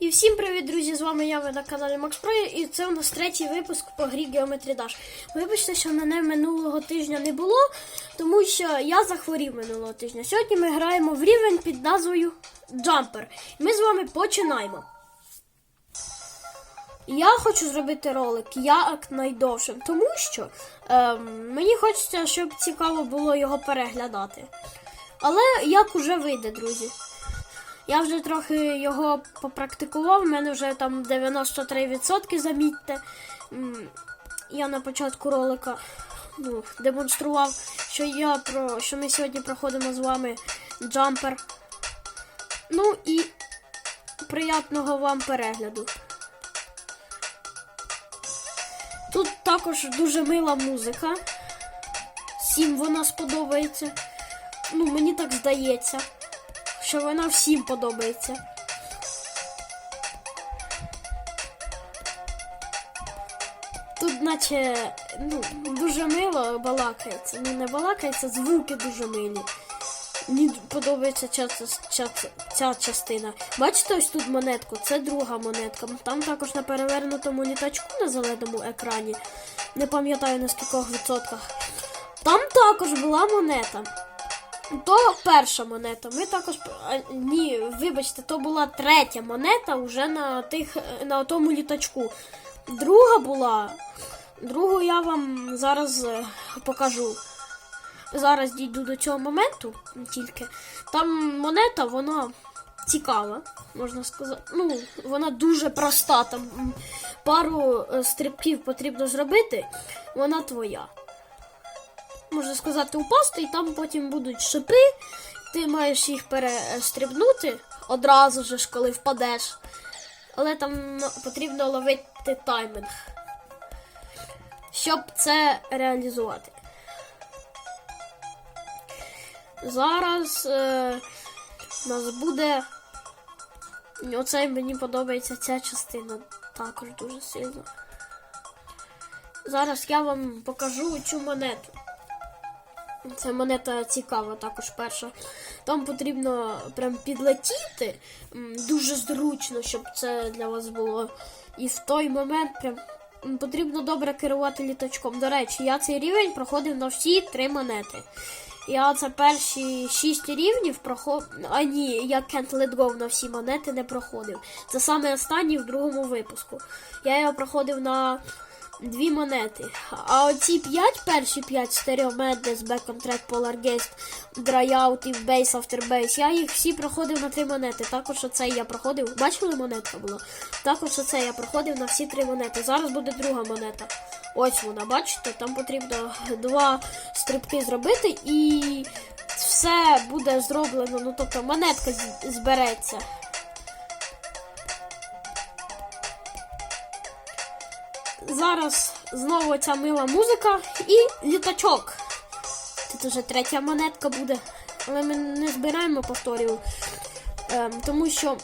І всім привіт, друзі! З вами я ви на каналі Max Pro, і це у нас третій випуск по грі Geometry Dash. Вибачте, що мене минулого тижня не було, тому що я захворів минулого тижня. Сьогодні ми граємо в рівень під назвою Jumper. Ми з вами починаємо. Я хочу зробити ролик як найдовшим, тому що ем, мені хочеться, щоб цікаво було його переглядати. Але як уже вийде, друзі. Я вже трохи його попрактикував, в мене вже там 93% замітьте. Я на початку ролика ну, демонстрував, що я про що ми сьогодні проходимо з вами джампер. Ну і приятного вам перегляду. Тут також дуже мила музика. Всім вона сподобається. Ну, мені так здається що вона всім подобається. Тут, наче, ну, дуже мило балакається. Ну, не балакається, звуки дуже милі. Мені подобається ця, ця, ця частина. Бачите, ось тут монетку, це друга монетка. Там також на перевернутому літачку на зеленому екрані. Не пам'ятаю на скількох відсотках. Там також була монета. То перша монета. Ми також. а, Ні, вибачте, то була третя монета вже на тих на тому літачку. Друга була. Другу я вам зараз е, покажу. Зараз дійду до цього моменту тільки. Там монета, вона цікава, можна сказати. Ну, вона дуже проста. Там пару е, стрибків потрібно зробити. Вона твоя можна сказати, упасти, і там потім будуть шипи. Ти маєш їх перестрибнути одразу ж, коли впадеш. Але там потрібно ловити таймінг, щоб це реалізувати. Зараз е, нас буде. Оце мені подобається ця частина також дуже сильно. Зараз я вам покажу цю монету. Це монета цікава також перша. Там потрібно прям підлетіти. Дуже зручно, щоб це для вас було. І в той момент прям потрібно добре керувати літачком. До речі, я цей рівень проходив на всі три монети. Я це перші шість рівнів проходив. А ні, я Can't Let Go на всі монети не проходив. Це саме останній в другому випуску. Я його проходив на дві монети. А оці п'ять, перші п'ять Stereo Madness, Back on Track, Polar Guest, Dry Out і After Base, я їх всі проходив на три монети. Також оцей я проходив. Бачили, монетка була? Також оцей я проходив на всі три монети. Зараз буде друга монета. Ось вона, бачите, там потрібно два стрибки зробити і все буде зроблено. Ну тобто монетка збереться. Зараз знову ця мила музика і літачок. Тут вже третя монетка буде. Але ми не збираємо повторів. Ем, тому що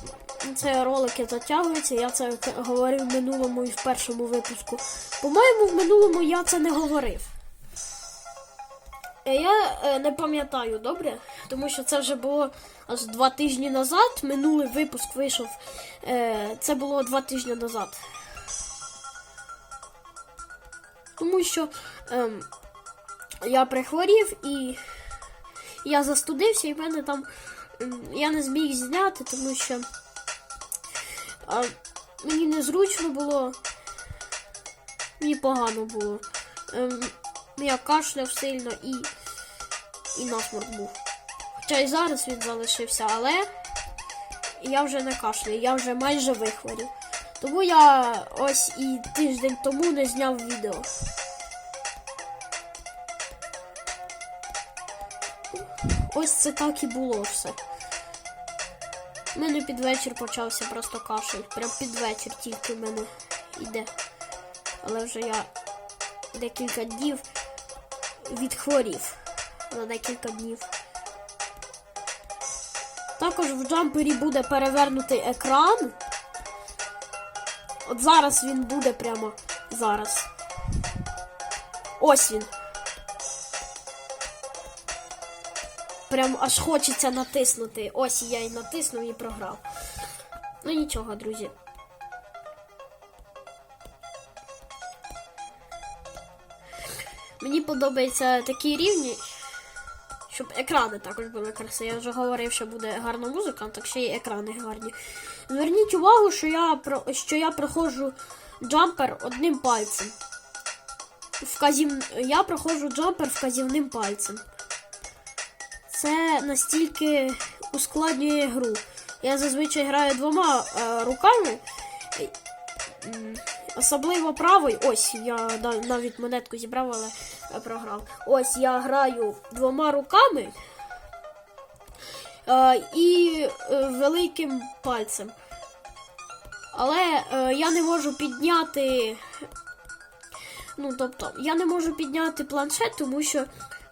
це ролики затягуються. Я це говорив в минулому і в першому випуску. По-моєму, в минулому я це не говорив. Е, Я е, не пам'ятаю добре, тому що це вже було аж два тижні назад. Минулий випуск вийшов. Е, це було два тижні назад. Тому що ем, я прихворів і я застудився, і в мене там ем, я не зміг зняти, тому що а, мені незручно було, мені погано було. Ем, я кашляв сильно і, і насморк був. Хоча і зараз він залишився, але я вже не кашляю, я вже майже вихворів. Тому я ось і тиждень тому не зняв відео. Ось це так і було все. У мене під вечір почався просто кашель. Прям під вечір тільки в мене йде. Але вже я декілька днів відхворів. На декілька днів. Також в джампері буде перевернутий екран. От зараз він буде прямо зараз. Ось він. Прям аж хочеться натиснути. Ось я і натиснув і програв. Ну нічого, друзі. Мені подобаються такі рівні, щоб екрани також були красиві. Я вже говорив, що буде гарна музика, так ще й екрани гарні. Зверніть увагу, що я, що я проходжу джампер одним пальцем. Вказів... Я проходжу джампер вказівним пальцем. Це настільки ускладнює гру. Я зазвичай граю двома е, руками. Особливо правою. Ось я навіть монетку зібрав, але програв. Ось я граю двома руками е, і е, великим пальцем. Але е, я не можу підняти. Ну, тобто, я не можу підняти планшет, тому що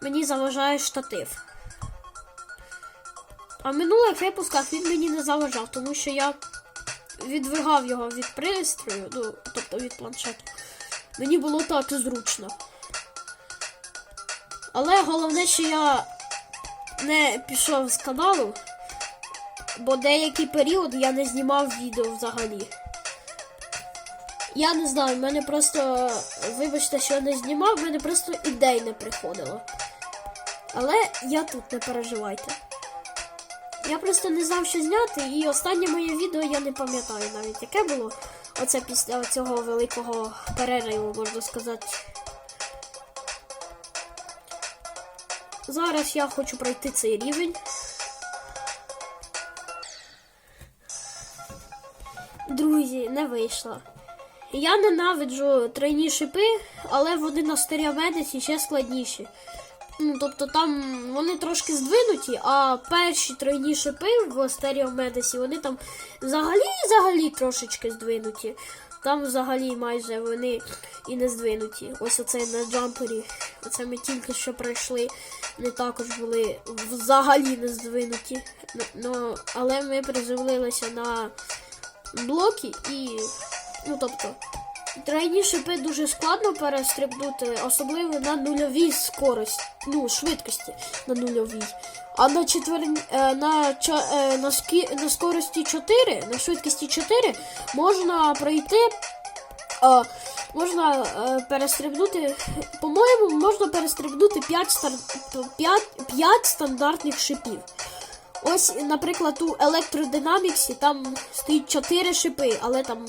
мені заважає штатив. А в минулих випусках він мені не заважав, тому що я відвигав його від пристрою, ну, тобто від планшету. Мені було так зручно. Але головне, що я не пішов з каналу, бо деякий період я не знімав відео взагалі. Я не знаю, в мене просто, вибачте, що я не знімав, в мене просто ідей не приходило. Але я тут, не переживайте. Я просто не знав, що зняти, і останнє моє відео я не пам'ятаю навіть, яке було. Оце після цього великого перериву, можна сказати. Зараз я хочу пройти цей рівень. Друзі, не вийшло. Я ненавиджу тройні шипи, але вони на стереомедиці ще складніші. Ну, тобто там вони трошки здвинуті, а перші тройні шипи в стереомедисі, вони там взагалі взагалі трошечки здвинуті. Там взагалі майже вони і не здвинуті. Ось оце на джампері. Оце ми тільки що пройшли. Вони також були взагалі не здвинуті. Ну, ну, але ми приземлилися на блоки і. Ну тобто. Тройні шипи дуже складно перестрибнути, особливо на нульовій скорості, ну, швидкості на нульовій. А на четвер... е, на, е, на, скі... на скорості 4, на швидкості 4 можна пройти. е, Можна е, перестрибнути, по-моєму, можна перестрибнути 5, стар... 5, 5 стандартних шипів. Ось, наприклад, у електродинаміксі там стоїть 4 шипи, але там,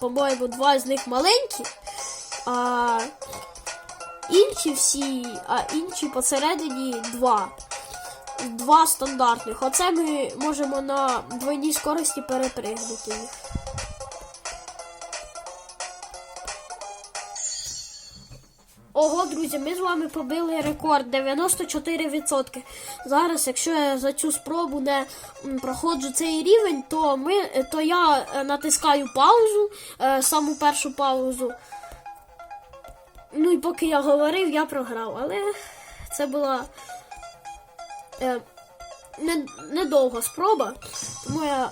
по-моєму, два з них маленькі, а інші всі, а інші посередині два. Два стандартних. Оце ми можемо на двойній скорості перепригнути їх. Ого, друзі, ми з вами побили рекорд 94%. Зараз, якщо я за цю спробу не проходжу цей рівень, то ми, то я е, натискаю паузу, е, саму першу паузу. Ну і поки я говорив, я програв. Але це була е, не, недовга спроба, тому я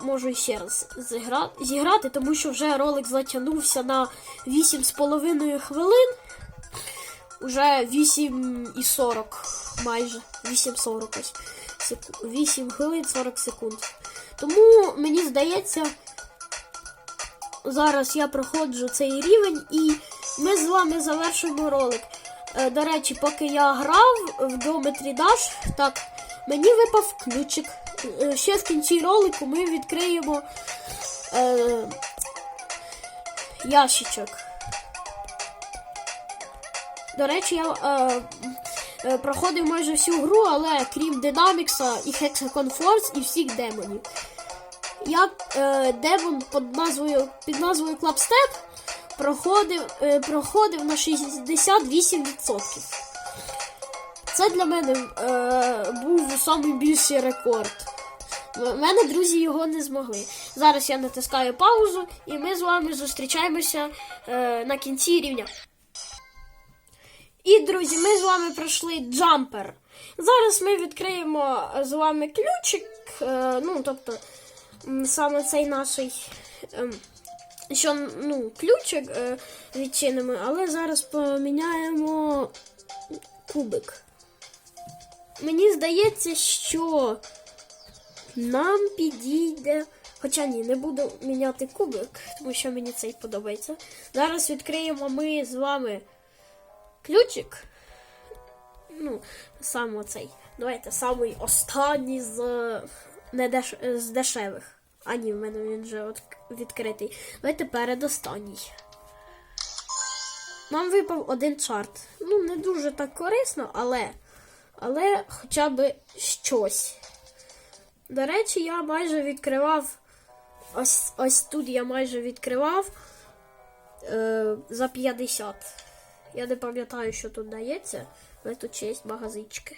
можу ще раз зігра, зіграти, тому що вже ролик затягнувся на 8,5 хвилин. Уже 8,40 майже. 8,40 ось. Секу- 8 хвилин 40 секунд. Тому мені здається, зараз я проходжу цей рівень і ми з вами завершуємо ролик. Е, До речі, поки я грав в Geometry Dash, так, мені випав ключик. Е, Ще в кінці ролику ми відкриємо е, ящичок. До речі, я е, е, проходив майже всю гру, але крім Динамікса і Hexagon Force і всіх демонів. Я е, демон під назвою, під назвою Clubstep проходив, е, проходив на 68%. Це для мене е, був найбільший рекорд. У мене друзі його не змогли. Зараз я натискаю паузу, і ми з вами зустрічаємося е, на кінці рівня. І, друзі, ми з вами пройшли джампер. Зараз ми відкриємо з вами ключик. е, ну, тобто, саме цей наш. ем, що, ну, ключик е, відчинимо, але зараз поміняємо кубик. Мені здається, що нам підійде Хоча ні, не буду міняти кубик, тому що мені цей подобається. Зараз відкриємо ми з вами ключик. Ну, сам оцей. Давайте самий останній з, не деш... е, з дешевих. А ні, в мене він вже от відкритий. Давайте передостанній. Нам випав один чарт. Ну, не дуже так корисно, але. Але хоча б щось. До речі, я майже відкривав. Ось ось тут я майже відкривав е, за 50. Я не пам'ятаю, що тут дається, але тут ще є магазинчики.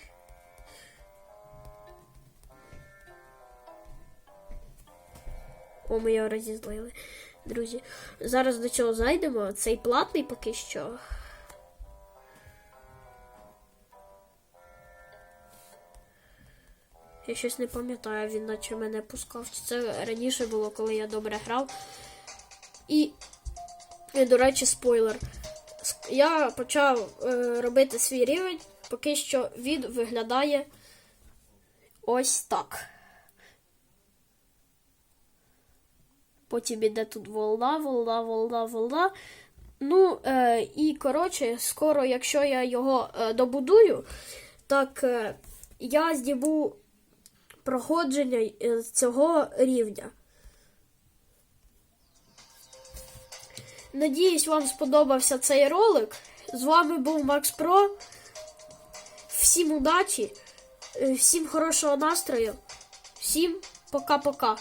О, ми його розізлили. Друзі, зараз до чого зайдемо. Цей платний поки що. Я щось не пам'ятаю, він наче мене пускав. Це раніше було, коли я добре грав. І, і до речі, спойлер. Я почав е, робити свій рівень, поки що він виглядає ось так. Потім іде тут волна, волна, волна, волна. Ну, е, і коротше, скоро, якщо я його е, добудую, так е, я здібу проходження е, цього рівня. Надіюсь, вам сподобався цей ролик. З вами був Макс Про. Всім удачі, е, всім хорошого настрою, всім пока-пока.